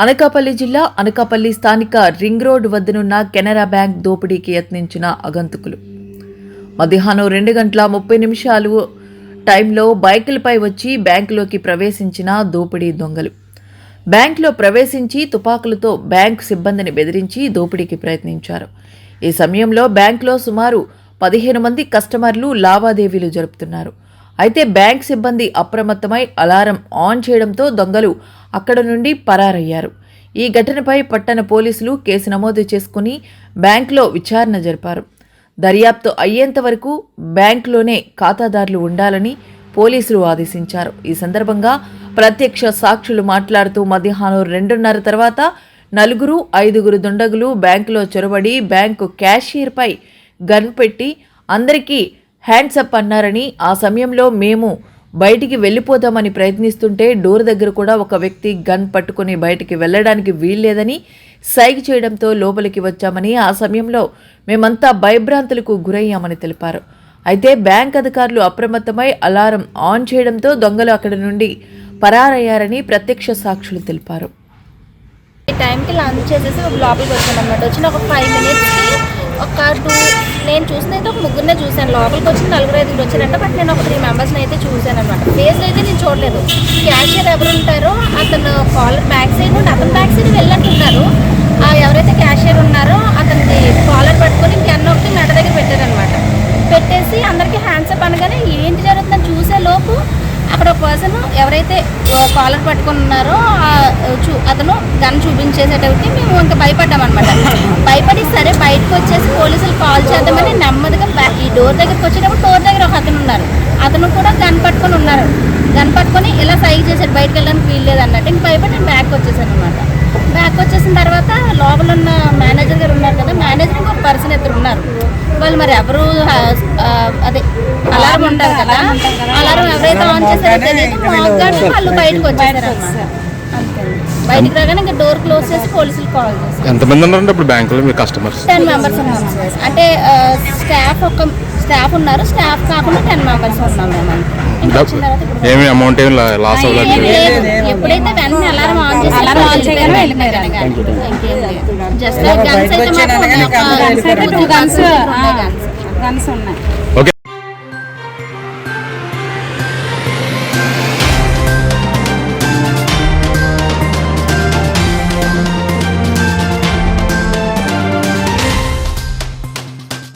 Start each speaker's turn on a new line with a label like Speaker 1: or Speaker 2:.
Speaker 1: అనకాపల్లి జిల్లా అనకాపల్లి స్థానిక ring road వద్దనున్న కెనరా బ్యాంక్ దోపిడీకి యత్నించిన అగంతుకులు. మధ్యాహ్నం రెండు గంటల ముప్పై నిమిషాలు టైంలో బైకులపై వచ్చి బ్యాంకులోకి ప్రవేశించిన దోపిడీ దొంగలు. బ్యాంకులో ప్రవేశించి తుపాకులతో బ్యాంక్ సిబ్బందిని బెదిరించి దోపిడీకి ప్రయత్నించారు. ఈ సమయంలో బ్యాంకులో సుమారు పదిహేను మంది కస్టమర్లు లావాదేవీలు జరుపుతున్నారు. అయితే బ్యాంక్ సిబ్బంది అప్రమత్తమై అలారం ఆన్ చేయడంతో దొంగలు అక్కడ నుండి పరారయ్యారు. ఈ ఘటనపై పట్టణ పోలీసులు కేసు నమోదు చేసుకుని బ్యాంకులో విచారణ జరిపారు. దర్యాప్తు అయ్యేంత వరకు బ్యాంకులోనే ఖాతాదారులు ఉండాలని పోలీసులు ఆదేశించారు. ఈ సందర్భంగా ప్రత్యక్ష సాక్షులు మాట్లాడుతూ మధ్యాహ్నం రెండున్నర తర్వాత నలుగురు ఐదుగురు దుండగులు బ్యాంకులో చొరబడి బ్యాంకు క్యాషియర్పై గన్ పెట్టి అందరికీ హ్యాండ్సప్ అన్నారని ఆ సమయంలో మేము బయటికి వెళ్ళిపోదామని ప్రయత్నిస్తుంటే డోర్ దగ్గర కూడా ఒక వ్యక్తి గన్ పట్టుకుని బయటికి వెళ్ళడానికి వీల్లేదని సైగ చేయడంతో లోపలికి వచ్చామని ఆ సమయంలో మేమంతా భయభ్రాంతులకు గురయ్యామని తెలిపారు. అయితే బ్యాంక్ అధికారులు అప్రమత్తమై అలారం ఆన్ చేయడంతో దొంగలు అక్కడి నుండి పరారయ్యారని ప్రత్యక్ష సాక్షులు తెలిపారు.
Speaker 2: ఈ టైంకి లంచ్ చేసేసి లోపలికి వచ్చాను అనమాట వచ్చిన ఒక ఫైవ్ మినిట్స్ ఒక టూ నేను చూసిన అయితే ఒక ముగ్గురినే చూశాను. లోపలికి వచ్చి నలుగురు ఐదుగురు వచ్చారంటే బట్ నేను ఒక త్రీ మెంబర్స్ని అయితే చూశాను అనమాట ఫేస్ అయితే నేను చూడలేదు. క్యాషియర్ ఎవరు ఉంటారో అతను కాలర్ బ్యాక్ సైడ్ నుండి అతను బ్యాక్ సైడ్ వెళ్ళట్టున్నారు ఆ ఎవరైతే క్యాషియర్ ఉన్నారో అతనికి కాలర్ పట్టుకొని గన్ ఒకటి మెడ దగ్గర పెట్టారనమాట పెట్టేసి అందరికీ హ్యాండ్స్ అప్ అనగానే ఏంటి జరుగుతుందని చూసే లోపు అక్కడ ఒక పర్సన్ ఎవరైతే కాలర్ పట్టుకుని ఉన్నారో చూ అతను గన్ చూపించేసేటప్పటికి మేము ఇంకా భయపడ్డాం అనమాట భయపడి సరే బయటకు వచ్చేసి పోలీసులు కాల్ చేద్దామని నెమ్మదిగా ఈ డోర్ దగ్గరికి వచ్చేటప్పుడు డోర్ దగ్గర ఒక అతను ఉన్నారు. అతను కూడా గన్ పట్టుకొని ఉన్నారు. గన్ పట్టుకొని ఇలా సైజ్ చేశాడు. బయటకు వెళ్ళడానికి వీల్లేదు లేదన్నట్టు ఇంక భయపడి నేను బ్యాక్ వచ్చేసాను అనమాట బ్యాక్ వచ్చేసిన తర్వాత లోపల ఉన్న మేనేజర్ గారు ఉన్నారు కదా మేనేజర్ ఇంకొక పర్సన్ ఇద్దరు ఉన్నారు. వాళ్ళు మరి ఎవరు అదే ఉంటారు కదా? అలారం ఎవరైతే ఆన్ చేశారో వాళ్ళు బయటకు వచ్చేసారు బయటికి రాగానే ఇంకా డోర్ క్లోజ్ చేసి పోలీసులు కాల్ చేశారు
Speaker 3: ఎంతమంది ఉన్నారండి ఇప్పుడు బ్యాంకులో మీ కస్టమర్స్
Speaker 2: టెన్ మెంబర్స్ ఉన్నాం. సార్ అంటే స్టాఫ్ ఒక స్టాఫ్ ఉన్నారు. స్టాఫ్ కాకుండా టెన్ మెంబర్స్ ఉన్నాం మేము.
Speaker 3: ఏమి అమౌంట్ ఏమి లాస్
Speaker 2: ఏం
Speaker 3: అవ్వలేదు?
Speaker 2: లేదు. ఎప్పుడైతే వెంటనే అలారం ఆన్ చేసి అలారం ఆన్ చేయగానే వెళ్ళిపోయారు. జస్ట్ గన్స్ అయితే మాత్రం
Speaker 4: గన్స్ ఉన్నాయి.
Speaker 3: ఓకే